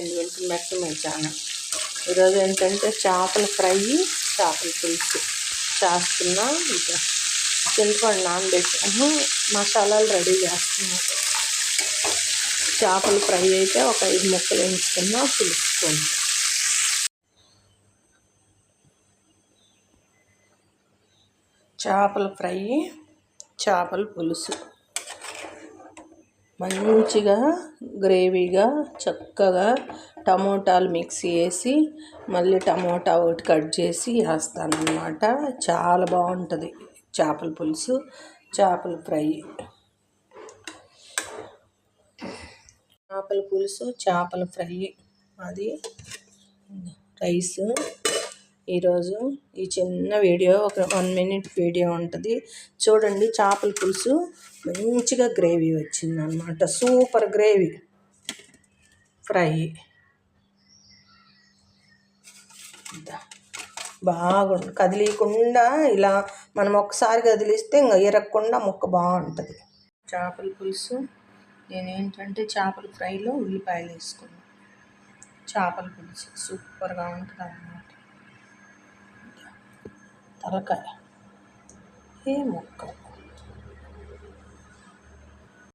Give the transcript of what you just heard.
And welcome back to my channel. ఈరోజు ఏంటంటే చేపల ఫ్రై చేపల పులుసు చేస్తున్నా. ఇంకా చింతపండు నానబెట్టాను మసాలాలు రెడీ చేస్తున్నాను చేపల ఫ్రై అయితే ఒక ఐదు ముక్కలు వేయించుకున్నా పులుసుకోండి చేపల ఫ్రై చేపల పులుసు. మంచిగా గ్రేవీగా చక్కగా టమోటాలు మిక్సీ వేసి మళ్ళీ టమోటా ఒకటి కట్ చేసి వేస్తాను చాలా బాగుంటుంది చేపల పులుసు చేపల ఫ్రై. చేపల పులుసు చేపల ఫ్రై. అది రైస్. ఈరోజు ఈ చిన్న వీడియో ఒక వన్ మినిట్ వీడియో ఉంటుంది. చూడండి చేపల పులుసు మంచిగా గ్రేవీ వచ్చింది అనమాట సూపర్ గ్రేవీ. ఫ్రై. బాగుంది. కదిలీకుండా ఇలా మనం ఒకసారి కదిలిస్తే ఇంకా ఇరగకుండా ముక్క బాగుంటుంది. చేపల పులుసు. నేనేంటంటే చేపల ఫ్రైలో ఉల్లిపాయలు వేసుకున్నాను చేపల పులుసు. సూపర్గా ఉంటుంది అన్నమాట తలకాయ ఏ ముక్క